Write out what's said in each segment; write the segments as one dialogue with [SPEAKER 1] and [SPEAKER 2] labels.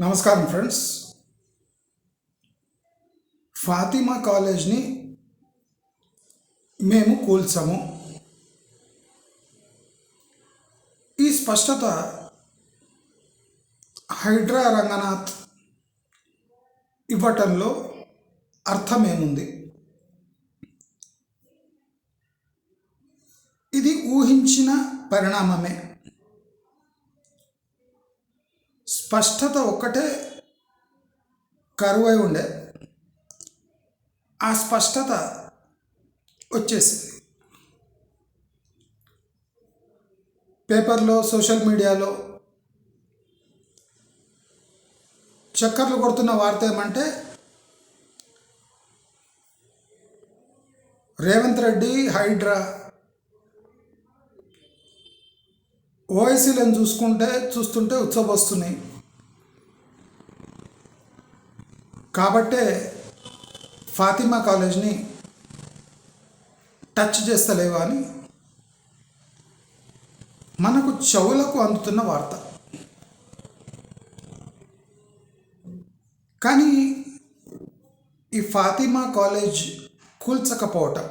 [SPEAKER 1] నమస్కారం ఫ్రెండ్స్. ఫాతిమా కాలేజ్ని మేము కూల్చాము. ఈ స్పష్టత హైడ్రా రంగనాథ్ ఇవ్వటంలో అర్థమేముంది? ఇది ఊహించిన పరిణామమే. స్పష్టత ఒక్కటే కరువై ఉండే. ఆ స్పష్టత వచ్చేసింది. పేపర్లో సోషల్ మీడియాలో చక్కర్లు కొడుతున్న వార్త ఏమంటే రేవంత్ రెడ్డి హైడ్రా ఓఎస్సీలను చూసుకుంటే చూస్తుంటే ఉత్సవస్తున్నాయి. కాబట్టే ఫాతిమా కాలేజ్ని టచ్ చేస్తలేవా అని మనకు చెవులకు అందుతున్న వార్త. కానీ ఈ ఫాతిమా కాలేజ్ కూల్చకపోవటం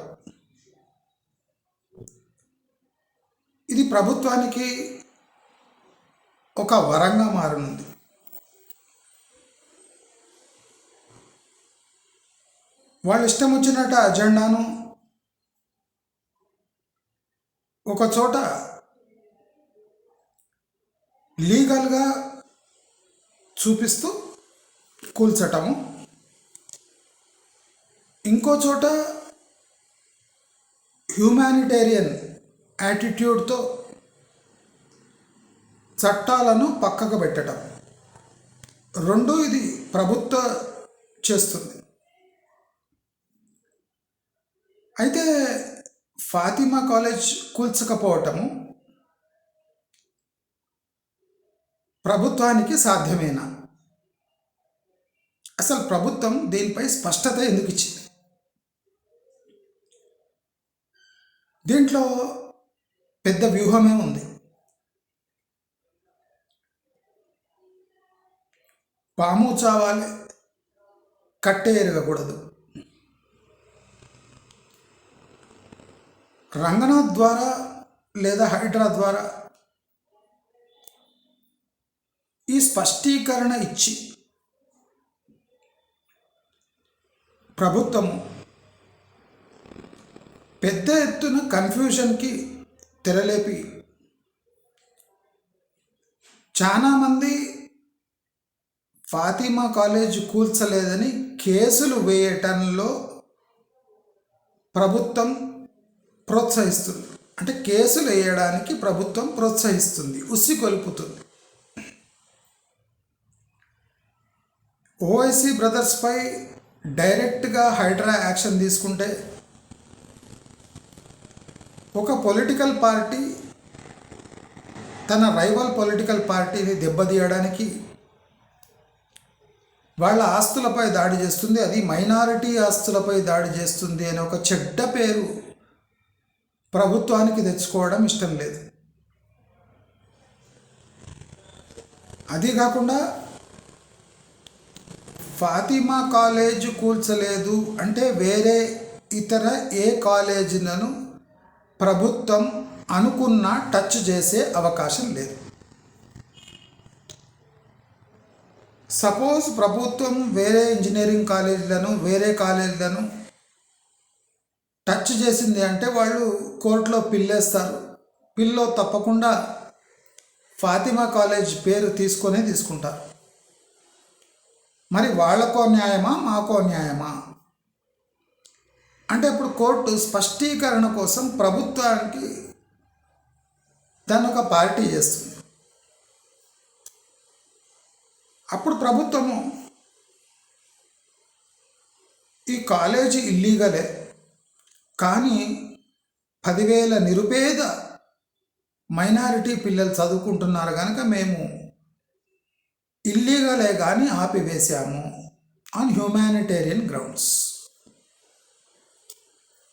[SPEAKER 1] ఇది ప్రభుత్వానికి ఒక వరంగా మారనుంది. వాళ్ళు ఇష్టం వచ్చినట్టు అజెండాను. ఒక చోట లీగల్గా చూపిస్తూ కూల్చటము. ఇంకో చోట హ్యూమానిటేరియన్ యాటిట్యూడ్తో చట్టాలను పక్కకు పెట్టడం రెండు ఇది ప్రభుత్వ చేస్తుంది. అయితే ఫాతిమా కాలేజ్ కూల్చకపోవటము ప్రభుత్వానికి సాధ్యమేనా? అసలు ప్రభుత్వం దీనిపై స్పష్టత ఎందుకు ఇచ్చింది? దీంట్లో పెద్ద వ్యూహమే ఉంది. పాము చావాలి కట్టే ఎరగకూడదు. రంగనాథ్ ద్వారా లేదా హైడ్రా ద్వారా ఈ స్పష్టీకరణ ఇచ్చి ప్రభుత్వము పెద్ద ఎత్తున కన్ఫ్యూషన్కి తెరలేపి చాలామంది ఫాతిమా కాలేజ్ కూల్చలేదని కేసులు వేయటంలో ప్రభుత్వం ప్రోత్సహిస్తుంది. అంటే కేసులు వేయడానికి ప్రభుత్వం ప్రోత్సహిస్తుంది ఉసి కొలుపుతుంది. ఓవైసీ బ్రదర్స్పై డైరెక్ట్గా హైడ్రా యాక్షన్ తీసుకుంటే ఒక పొలిటికల్ పార్టీ తన రైవల్ పొలిటికల్ పార్టీని దెబ్బతీయడానికి వాళ్ళ ఆస్తులపై దాడి చేస్తుంది అది మైనారిటీ ఆస్తులపై దాడి చేస్తుంది అనే ఒక చెడ్డ పేరు ప్రభుత్వానికి తెచ్చుకోవడం ఇష్టం లేదు. అది కాకుండా ఫాతిమా కాలేజ్ కూల్చలేదు అంటే వేరే ఇతర ఏ కాలేజీలను ప్రభుత్వం అనుకున్న టచ్ చేసే అవకాశం లేదు. సపోజ్ ప్రభుత్వం వేరే ఇంజనీరింగ్ కాలేజీలను వేరే కాలేజీలను టచ్ చేసింది అంటే వాళ్ళు కోర్టులో పిల్లేస్తారు. పిల్లో తప్పకుండా ఫాతిమా కాలేజ్ పేరు తీసుకొని తీసుకుంటారు. మరి వాళ్ళకో న్యాయమా? మాకో న్యాయమా? అంటే ఇప్పుడు కోర్టు స్పష్టీకరణ కోసం ప్రభుత్వానికి దాన్ని ఒక పార్టీ చేస్తుంది. అప్పుడు ప్రభుత్వము ఈ కాలేజీ ఇల్లీగలే. కానీ పదివేల నిరుపేద మైనారిటీ పిల్లలు చదువుకుంటున్నారు కనుక మేము ఇల్లీగలే కానీ ఆపివేశాము ఆన్ హ్యూమానిటేరియన్ గ్రౌండ్స్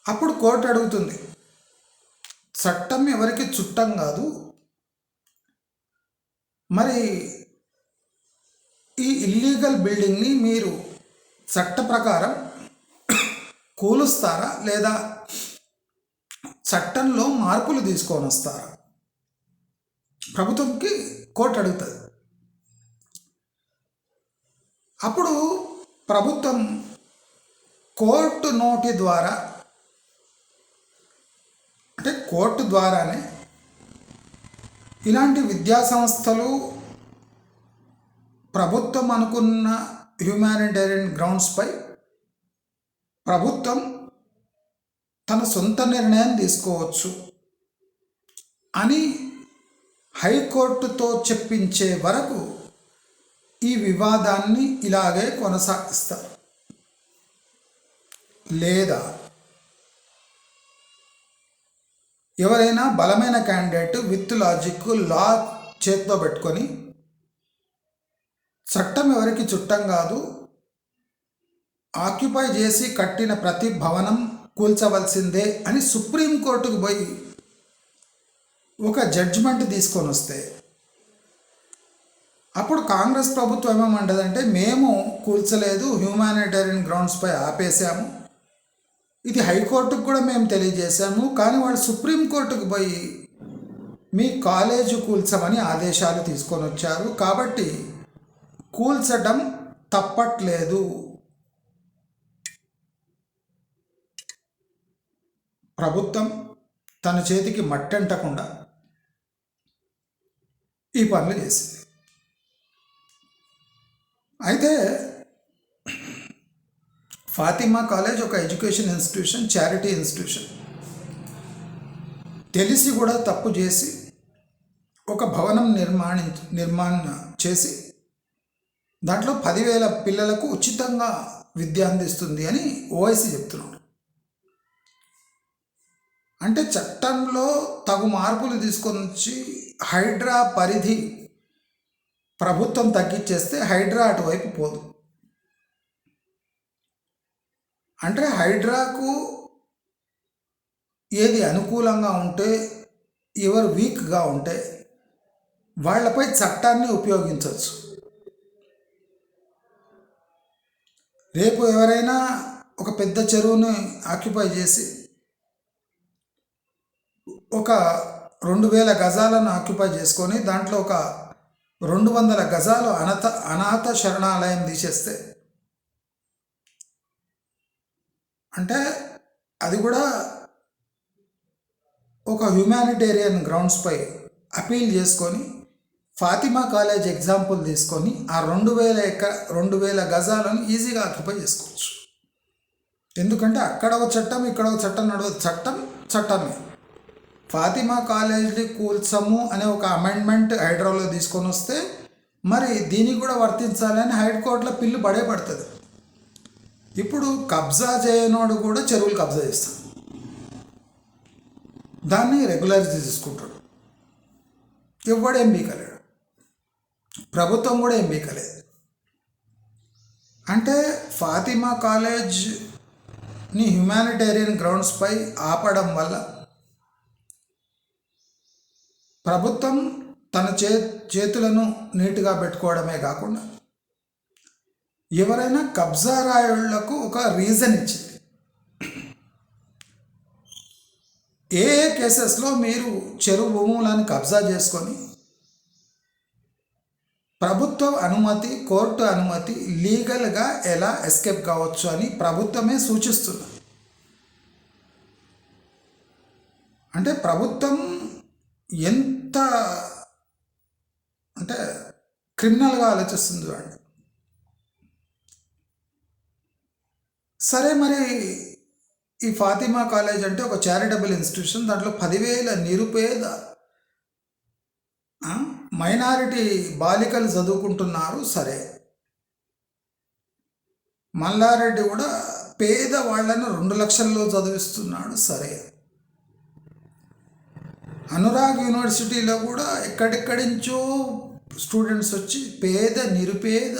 [SPEAKER 1] అప్పుడు కోర్టు అడుగుతుంది చట్టం ఎవరికి చుట్టం కాదు. మరి ఈ ఇల్లీగల్ బిల్డింగ్ని మీరు చట్ట ప్రకారం కూలుస్తారా లేదా చట్టంలో మార్పులు తీసుకొని వస్తారా? ప్రభుత్వంకి కోర్టు అడుగుతుంది. అప్పుడు ప్రభుత్వం కోర్టు నోటి ద్వారా అంటే కోర్టు ద్వారానే ఇలాంటి విద్యా సంస్థలు ప్రభుత్వం అనుకున్న హ్యూమానిటేరియన్ గ్రౌండ్స్పై ప్రభుత్వం తన సొంత నిర్ణయం తీసుకోవచ్చు అని హైకోర్టుతో చెప్పించే వరకు ఈ వివాదాన్ని ఇలాగే కొనసాగిస్తారు. లేదా ఎవరైనా బలమైన క్యాండిడేట్ విత్ లాజిక్ లా చేత్తో పెట్టుకొని చట్టం ఎవరికి చుట్టం కాదు ఆక్యుపై చేసి కట్టిన ప్రతి భవనం కూల్చవలసిందే అని సుప్రీంకోర్టుకు పోయి ఒక జడ్జిమెంట్ తీసుకొని వస్తే. అప్పుడు కాంగ్రెస్ ప్రభుత్వం ఏమేమంటదంటే మేము కూల్చలేదు హ్యూమానిటేరియన్ గ్రౌండ్స్పై ఆపేశాము. ఇది హైకోర్టుకు కూడా మేము తెలియజేశాము కానీ వాళ్ళు సుప్రీంకోర్టుకు పోయి మీ కాలేజీ కూల్చమని ఆదేశాలు తీసుకొని వచ్చారు. కాబట్టి కూల్చడం తప్పట్లేదు. ప్రభుత్వం తన చేతికి మట్టంటకుండా ఈ పనులు చేసింది. అయితే ఫాతిమా కాలేజ్ ఒక ఎడ్యుకేషన్ ఇన్స్టిట్యూషన్ చారిటీ ఇన్స్టిట్యూషన్. తెలిసి కూడా తప్పు చేసి ఒక భవనం నిర్మాణి నిర్మాణం చేసి దాంట్లో పదివేల పిల్లలకు ఉచితంగా విద్య అందిస్తుంది అని ఓవైసీ చెప్తున్నాడు. అంటే చట్టంలో తగు మార్పులు తీసుకొని వచ్చి హైడ్రా పరిధి ప్రభుత్వం తగ్గించేస్తే హైడ్రా అటువైపు పోదు. అంటే హైడ్రాకు ఏది అనుకూలంగా ఉంటే ఎవరు వీక్గా ఉంటే వాళ్ళపై చట్టాన్ని ఉపయోగించవచ్చు రేపు ఎవరైనా ఒక పెద్ద చెరువుని ఆక్యుపై చేసి ఒక రెండు వేల గజాలను ఆక్యుపై చేసుకొని దాంట్లో ఒక రెండు వందల గజాలు అనాథ అనాథ శరణాలయం తీసేస్తే. అంటే అది కూడా ఒక హ్యుమానిటేరియన్ గ్రౌండ్స్పై అపీల్ చేసుకొని ఫాతిమా కాలేజ్ ఎగ్జాంపుల్ తీసుకొని ఆ రెండు వేల ఎక్క రెండు వేల గజాలను ఈజీగా ఆక్యుపై చేసుకోవచ్చు. ఎందుకంటే అక్కడ ఒక చట్టం ఇక్కడ ఒక చట్టం నడవ చట్టం చట్టమే. ఫాతిమా కాలేజ్ని కూల్చము అనే ఒక అమెండ్మెంట్ హైడ్రాలో తీసుకొని వస్తే మరి దీనికి కూడా వర్తించాలని హైకోర్టులో పిల్లు పడే పడుతుంది. ఇప్పుడు కబ్జా చేయనోడు కూడా చెరువులు కబ్జా చేస్తాడు. దాన్ని రెగ్యులైజ్ తీసుకుంటాడు. ఎవడేం బీకలేడు ప్రభుత్వం కూడా ఏం బీకలేదు అంటే ఫాతిమా కాలేజ్ని హ్యుమానిటేరియన్ గ్రౌండ్స్పై ఆపడం వల్ల ప్రభుత్వం తన చే చేతులను నీటుగా పెట్టుకోవడమే కాకుండా ఎవరైనా కబ్జా రాయుళ్ళకు ఒక రీజన్ ఇచ్చింది. ఏ ఏ కేసెస్లో మీరు చెరువు భూములను కబ్జా చేసుకొని ప్రభుత్వ అనుమతి కోర్టు అనుమతి లీగల్గా ఎలా ఎస్కేప్ కావచ్చు అని ప్రభుత్వమే సూచిస్తుంది. అంటే ప్రభుత్వం ఎంత అంటే క్రిమినల్గా ఆలోచిస్తుంది వాడిని. సరే మరి ఈ ఫాతిమా కాలేజ్ అంటే ఒక చారిటబుల్ ఇన్స్టిట్యూషన్ దాంట్లో పదివేల నిరుపేద మైనారిటీ బాలికలు చదువుకుంటున్నారు సరే. మల్లారెడ్డి కూడా పేద వాళ్ళను రెండు లక్షల్లో చదివిస్తున్నాడు సరే. అనురాగ్ యూనివర్సిటీలో కూడా ఎక్కడెక్కడించో స్టూడెంట్స్ వచ్చి పేద నిరుపేద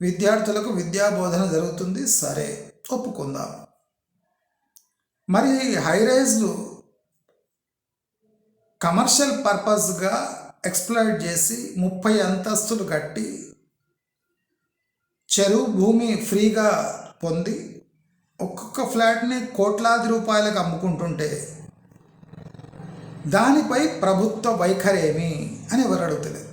[SPEAKER 1] విద్యార్థులకు విద్యా బోధన జరుగుతుంది. సరే ఒప్పుకుందాం. మరి హైరైజ్లు కమర్షియల్ పర్పస్గా ఎక్స్ప్లాయిట్ చేసి ముప్పై అంతస్తులు కట్టి చెరువు భూమి ఫ్రీగా పొంది ఒక్కొక్క ఫ్లాట్ని కోట్లాది రూపాయలకు అమ్ముకుంటుంటే దానిపై ప్రభుత్వ వైఖరి ఏమి అని ఎవరు అడుగుతలేదు.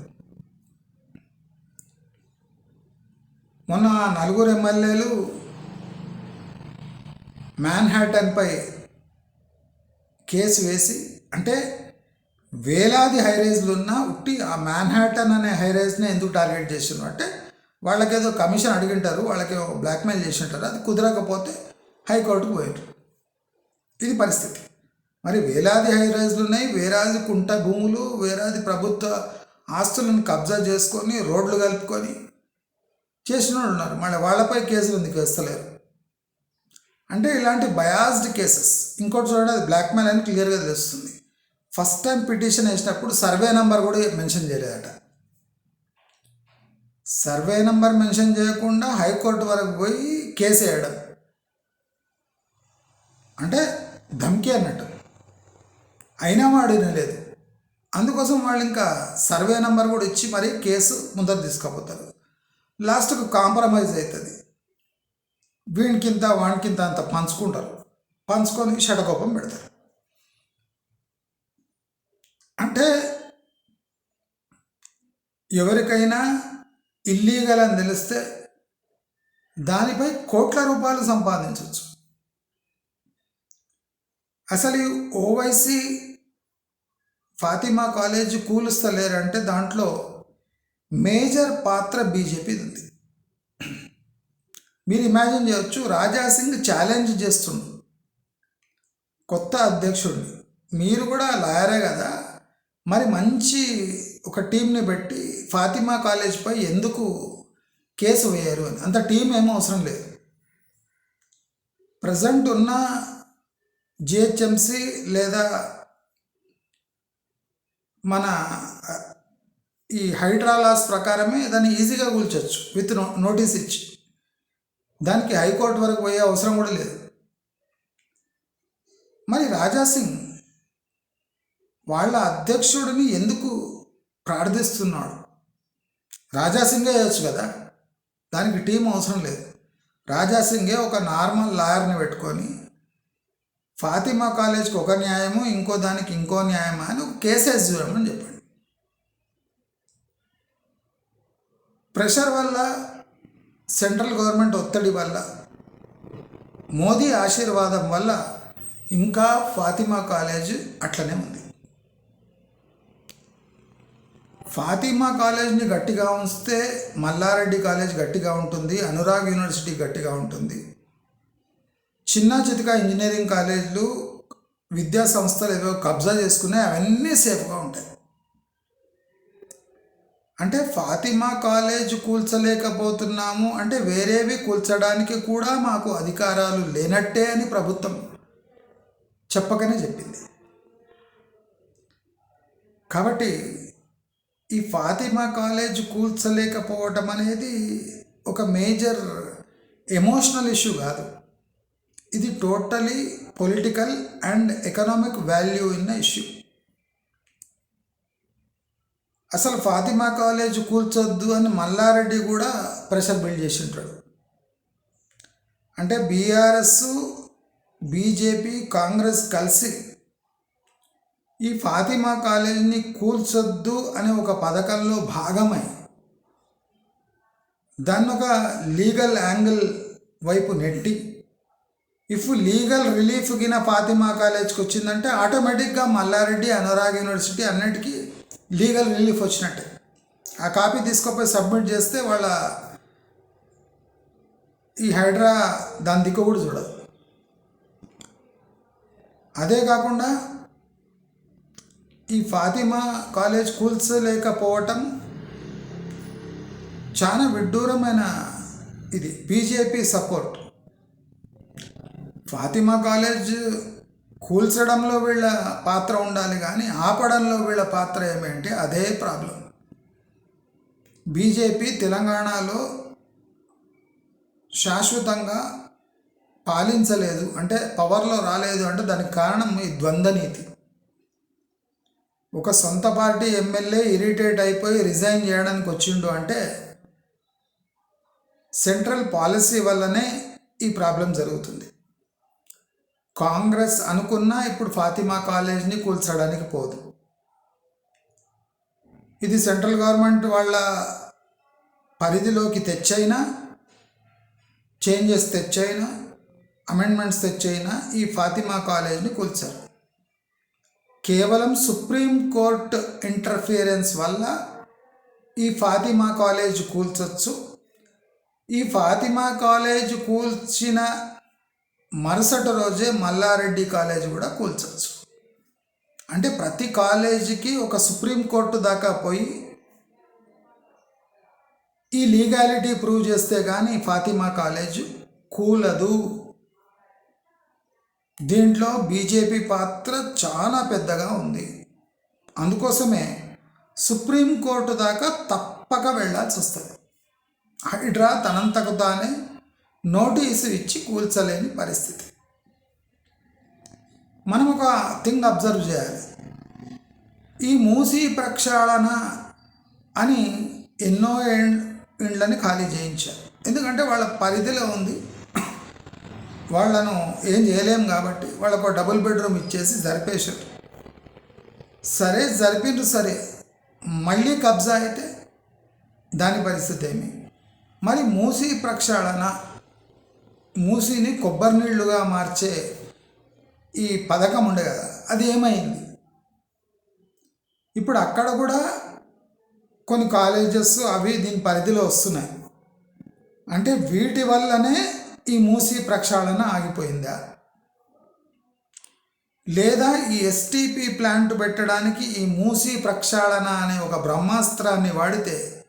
[SPEAKER 1] మొన్న నలుగురు ఎమ్మెల్యేలు మ్యాన్హాటన్పై కేసు వేసి అంటే వేలాది హైరేజ్లు ఉన్నా ఉట్టి ఆ మ్యాన్హాటన్ అనే హైరేజ్ని ఎందుకు టార్గెట్ చేస్తున్నారు? అంటే వాళ్ళకేదో కమిషన్ అడిగింటారు వాళ్ళకి బ్లాక్మెయిల్ చేసి ఉంటారు అది కుదరకపోతే హైకోర్టుకు పోయారు ఇది పరిస్థితి. మరి వేలాది హైరైజ్లు ఉన్నాయి వేలాది కుంట భూములు వేలాది ప్రభుత్వ ఆస్తులను కబ్జా చేసుకొని రోడ్లు కలుపుకొని చేసిన వాళ్ళు ఉన్నారు. మళ్ళీ వాళ్ళపై కేసులు ఎందుకు వేస్తలేరు? అంటే ఇలాంటి బయాస్డ్ కేసెస్ ఇంకోటి చూడండి అది బ్లాక్మెయిల్ అని క్లియర్గా తెలుస్తుంది. ఫస్ట్ టైం పిటిషన్ వేసినప్పుడు సర్వే నెంబర్ కూడా మెన్షన్ చేయలేదట. సర్వే నెంబర్ మెన్షన్ చేయకుండా హైకోర్టు వరకు పోయి కేసు వేయడం. అంటే ధమ్కి అన్నట్టు. అయినా వాడు వినలేదు అందుకోసం వాళ్ళు ఇంకా సర్వే నెంబర్ కూడా ఇచ్చి మరీ కేసు ముందర తీసుకుపోతారు. లాస్ట్కు కాంప్రమైజ్ అవుతుంది వీనికింత వానికింత అంత పంచుకుంటారు. పంచుకొని షటకోపం పెడతారు. అంటే ఎవరికైనా ఇల్లీగల్ అని తెలిస్తే దానిపై కోట్ల రూపాయలు సంపాదించవచ్చు అసలు ఈ ఓవైసీ ఫాతిమా కాలేజ్ కూలుస్తలేరంటే దాంట్లో మేజర్ పాత్ర బీజేపీది ఉంది మీరు ఇమాజిన్ చేయొచ్చు రాజా సింగ్ ఛాలెంజ్ చేస్తుండు. కొత్త అధ్యక్షుడిని. మీరు కూడా లాయరే కదా. మరి మంచి ఒక టీంని పెట్టి ఫాతిమా కాలేజ్పై ఎందుకు కేసు వేయరు అని. అంత టీం ఏమో అవసరం లేదు. ప్రజెంట్ ఉన్న జిహెచ్ఎంసి లేదా మన ఈ హైడ్రాలాస్ ప్రకారమే దాన్ని ఈజీగా కూల్చొచ్చు విత్ నో నోటీస్ ఇచ్చి. దానికి హైకోర్టు వరకు పోయే అవసరం కూడా లేదు. మరి రాజా సింగ్ వాళ్ళ అధ్యక్షుడిని ఎందుకు ప్రార్థిస్తున్నాడు? రాజా సింగే కదా? దానికి టీం అవసరం లేదు. రాజా సింగే ఒక నార్మల్ లాయర్ని పెట్టుకొని ఫాతిమా కాలేజ్కి ఒక న్యాయము ఇంకో దానికి ఇంకో న్యాయమా అని ఒక కేసెస్ చూడమని చెప్పండి. ప్రెషర్ వల్ల సెంట్రల్ గవర్నమెంట్ ఒత్తిడి వల్ల మోదీ ఆశీర్వాదం వల్ల ఇంకా ఫాతిమా కాలేజ్ అట్లనే ఉంది. ఫాతిమా కాలేజ్ని గట్టిగా ఉంచితే మల్లారెడ్డి కాలేజ్ గట్టిగా ఉంటుంది అనురాగ్ యూనివర్సిటీ గట్టిగా ఉంటుంది. చిన్న చితక ఇంజనీరింగ్ కాలేజీలు విద్యా సంస్థలు ఏవో కబ్జా చేసుకున్నాయి అవన్నీ సేఫ్గా ఉంటాయి. అంటే ఫాతిమా కాలేజ్ కూల్చలేకపోతున్నాము అంటే వేరేవి కూల్చడానికి కూడా మాకు అధికారాలు లేనట్టే అని ప్రభుత్వం చెప్పకనే చెప్పింది. కాబట్టి ఈ ఫాతిమా కాలేజ్ కూల్చలేకపోవటం అనేది ఒక మేజర్ ఎమోషనల్ ఇష్యూ కాదు. ఇది totally political and economic value ఇన్న ఇష్యూ. అసలు ఫాతిమా కాలేజ్ కూల్చొద్దు అని మల్లారెడ్డి కూడా ప్రెషర్ బిల్డ్ చేసి ఉంటాడు అంటే బీఆర్ఎస్ బీజేపీ కాంగ్రెస్ కలిసి ఈ ఫాతిమా కాలేజీని కూల్చొద్దు అనే ఒక పథకంలో భాగమై దాన్ని ఒక లీగల్ యాంగిల్ వైపు నెట్టి ఇఫ్ లీగల్ రిలీఫ్ గిన ఫాతిమా కాలేజ్కి వచ్చిందంటే ఆటోమేటిక్గా మల్లారెడ్డి అనురాగ్ యూనివర్సిటీ అన్నిటికీ లీగల్ రిలీఫ్ వచ్చినట్టే. ఆ కాపీ తీసుకుపోయి సబ్మిట్ చేస్తే వాళ్ళ ఈ హైడ్రా దాని దిక్కు కూడా చూడదు. అదే కాకుండా ఈ ఫాతిమా కాలేజ్ కూల్చలేకపోవటం చాలా విడ్డూరమైన ఇది. BJP support. ఫాతిమా కాలేజ్ కూల్చడంలో వీళ్ళ పాత్ర ఉండాలి కానీ ఆపడంలో వీళ్ళ పాత్ర ఏమేంటి అదే ప్రాబ్లం. బీజేపీ తెలంగాణలో శాశ్వతంగా పాలించలేదు అంటే పవర్లో రాలేదు అంటే దానికి కారణం ఈ ద్వంద్వనీతి ఒక సొంత పార్టీ ఎమ్మెల్యే ఇరిటేట్ అయిపోయి రిజైన్ చేయడానికి వచ్చిండు అంటే సెంట్రల్ పాలసీ వల్లనే ఈ ప్రాబ్లం జరుగుతుంది. కాంగ్రెస్ అనుకున్నా ఇప్పుడు ఫాతిమా కాలేజ్ని కూల్చడానికి పోదు. ఇది సెంట్రల్ గవర్నమెంట్ వాళ్ళ పరిధిలోకి తెచ్చైనా చేంజెస్ తెచ్చైనా అమెండ్మెంట్స్ తెచ్చైనా ఈ ఫాతిమా కాలేజ్ని కూల్చారు. కేవలం సుప్రీం కోర్ట్ ఇంటర్ఫియరెన్స్ వల్ల ఈ ఫాతిమా కాలేజ్ కూల్చొచ్చు. ఈ ఫాతిమా కాలేజ్ కూల్చిన మరుసటి రోజే మల్లారెడ్డి కాలేజ్ కూడా కూల్చొచ్చు అంటే ప్రతి కాలేజీకి ఒక సుప్రీం కోర్టు దాకా పోయి ఈ లీగాలిటీ ప్రూవ్ చేస్తే కానీ ఫాతిమా కాలేజ్ కూలదు. దీంట్లో బీజేపీ పాత్ర చాలా పెద్దగా ఉంది. అందుకోసమే సుప్రీంకోర్టు దాకా తప్పక వెళ్ళాల్సి వస్తుంది హైడ్రా తనంతకు తానే నోటీసు ఇచ్చి కూల్చలేని పరిస్థితి. మనం ఒక థింగ్ అబ్జర్వ్ చేయాలి. ఈ మూసీ ప్రక్షాళన అని ఎన్నో ఇండ్లని ఖాళీ చేయించారు. ఎందుకంటే వాళ్ళ పరిధిలో ఉంది. వాళ్ళను ఏం చేయలేం కాబట్టి వాళ్ళకు డబుల్ బెడ్రూమ్ ఇచ్చేసి జరిపేశారు. సరే జరిపిండ్రు సరే. మళ్ళీ కబ్జా అయితే దాని పరిస్థితి ఏమి? మరి మూసీ ప్రక్షాళన మూసీని కొబ్బరి నీళ్ళుగా మార్చే ఈ పథకం ఉండే కదా అది ఏమైంది? ఇప్పుడు అక్కడ కూడా కొన్ని కాలేజెస్ అవి దీని పరిధిలో వస్తున్నాయి. అంటే వీటి వల్లనే ఈ మూసీ ప్రక్షాళన ఆగిపోయిందా? లేదా ఈ ఎస్టీపీ ప్లాంట్ పెట్టడానికి ఈ మూసీ ప్రక్షాళన అనే ఒక బ్రహ్మాస్త్రాన్ని వాడితే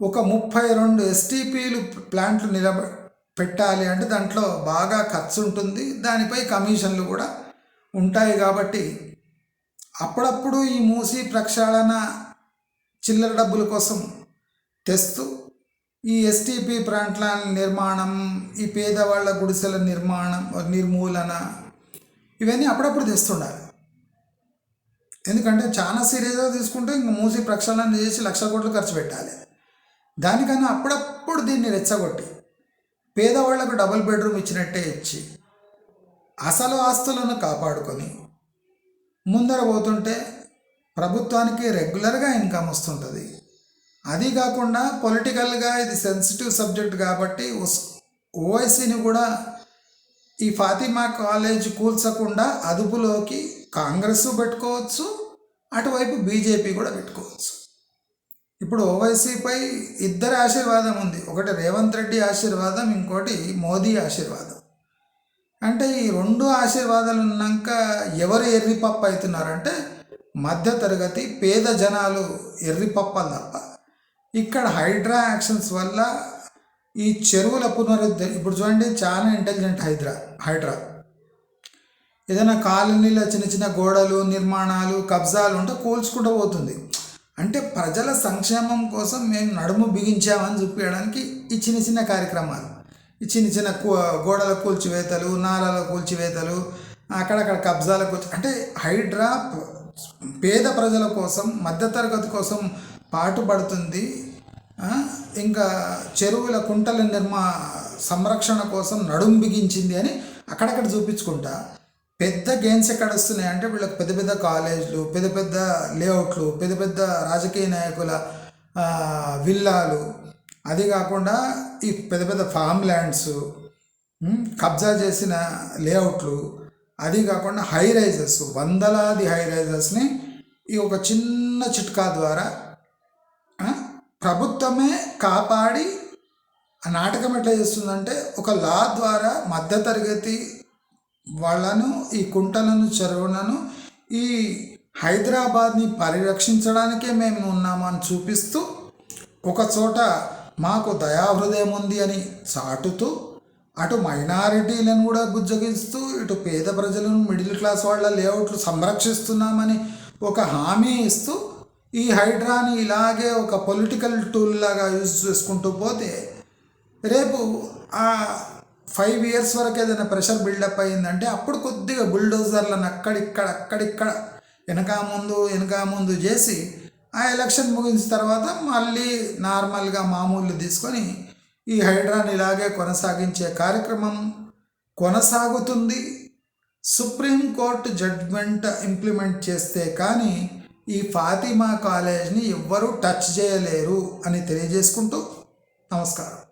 [SPEAKER 1] ఒక ముప్పై రెండు ఎస్టీపీలు ప్లాంట్లు నిలబ పెట్టాలి అంటే దాంట్లో బాగా ఖర్చు ఉంటుంది. దానిపై కమిషన్లు కూడా ఉంటాయి కాబట్టి అప్పుడప్పుడు ఈ మూసీ ప్రక్షాళన చిల్లర డబ్బుల కోసం తెస్తూ ఈ ఎస్టీపీ ప్రాంతాల నిర్మాణం ఈ పేదవాళ్ళ గుడిసెల నిర్మాణం నిర్మూలన ఇవన్నీ అప్పుడప్పుడు తెస్తుండాలి. ఎందుకంటే చాలా సీరియస్గా తీసుకుంటే ఇంక మూసి ప్రక్షాళన చేసి లక్ష కోట్లు ఖర్చు పెట్టాలి. దానికన్నా అప్పుడప్పుడు దీన్ని రెచ్చగొట్టి పేదవాళ్ళకు డబుల్ బెడ్రూమ్ ఇచ్చినట్టే ఇచ్చి అసలు ఆస్తులను కాపాడుకొని ముందర పోతుంటే ప్రభుత్వానికి రెగ్యులర్గా ఇన్కమ్ వస్తుంటుంది. అది కాకుండా పొలిటికల్గా ఇది సెన్సిటివ్ సబ్జెక్ట్ కాబట్టి ఓఎస్సీని కూడా ఈ ఫాతిమా కాలేజ్ కూల్చకుండా అదుపులోకి కాంగ్రెస్ పెట్టుకోవచ్చు అటువైపు బీజేపీ కూడా పెట్టుకోవచ్చు. ఇప్పుడు ఓవైసీపై ఇద్దరి ఆశీర్వాదం ఉంది. ఒకటి రేవంత్ రెడ్డి ఆశీర్వాదం ఇంకోటి మోదీ ఆశీర్వాదం. అంటే ఈ రెండు ఆశీర్వాదాలు ఉన్నాక ఎవరు ఎర్రిపప్పు అవుతున్నారంటే మధ్యతరగతి పేద జనాలు ఎర్రిపప్పలు తప్ప. ఇక్కడ హైడ్రా యాక్షన్స్ వల్ల ఈ చెరువుల పునరుద్ధరణ ఇప్పుడు చూడండి చాలా ఇంటెలిజెంట్ హైడ్రా హైడ్రా. ఏదైనా కాలనీలో చిన్న చిన్న గోడలు నిర్మాణాలు కబ్జాలు ఉంటే కూల్చుకుంటూ పోతుంది. అంటే ప్రజల సంక్షేమం కోసం మేము నడుము బిగించామని చూపించడానికి ఈ చిన్న చిన్న కార్యక్రమాలు. ఈ చిన్న చిన్న గోడల కూల్చివేతలు నాలాల కూల్చివేతలు అక్కడక్కడ కబ్జాల కూల్చి అంటే హైడ్రా పేద ప్రజల కోసం మధ్యతరగతి కోసం పాటుపడుతుంది ఇంకా చెరువుల కుంటల నిర్మా సంరక్షణ కోసం నడుం బిగించింది అని అక్కడక్కడ చూపించుకుంటా. పెద్ద గెయిన్స్ ఎక్కడ వస్తున్నాయి అంటే వీళ్ళకి పెద్ద పెద్ద కాలేజీలు పెద్ద పెద్ద లేఅవుట్లు పెద్ద పెద్ద రాజకీయ నాయకుల విల్లాలు. అది కాకుండా ఈ పెద్ద పెద్ద ఫామ్ ల్యాండ్స్ కబ్జా చేసిన లేఅవుట్లు. అది కాకుండా హై రైజెస్ వందలాది హై రైజెస్ని ఈ ఒక చిన్న చిట్కా ద్వారా ప్రభుత్వమే కాపాడి ఆ నాటకం ఎట్లా చేస్తుందంటే ఒక లా ద్వారా మధ్యతరగతి వాళ్ళను ఈ కుంటలను చెరువులను ఈ హైదరాబాద్ని పరిరక్షించడానికే మేము ఉన్నామని చూపిస్తూ ఒక చోట మాకు దయాహృదయం ఉంది అని చాటుతూ అటు మైనారిటీలను కూడా బుజ్జగిస్తూ ఇటు పేద ప్రజలను మిడిల్ క్లాస్ వాళ్ళ లేఅవుట్లు సంరక్షిస్తున్నామని ఒక హామీ ఇస్తూ ఈ హైడ్రాని ఇలాగే ఒక పొలిటికల్ టూల్ లాగా యూజ్ చేసుకుంటూ పోతే రేపు ఆ ఫైవ్ ఇయర్స్ వరకు ఏదైనా ప్రెషర్ బిల్డప్ అయిందంటే అప్పుడు కొద్దిగా బుల్డోజర్లను అక్కడిక్కడ అక్కడిక్కడ వెనక ముందు వెనక ముందు చేసి ఆ ఎలక్షన్ ముగించిన తర్వాత మళ్ళీ నార్మల్గా మామూలు తీసుకొని ఈ హైడ్రాని ఇలాగే కొనసాగించే కార్యక్రమం కొనసాగుతుంది. సుప్రీంకోర్టు జడ్జ్మెంట్ ఇంప్లిమెంట్ చేస్తే కానీ ఈ ఫాతిమా కాలేజ్ని ఎవ్వరూ టచ్ చేయలేరు అని తెలియజేసుకుంటూ నమస్కారం.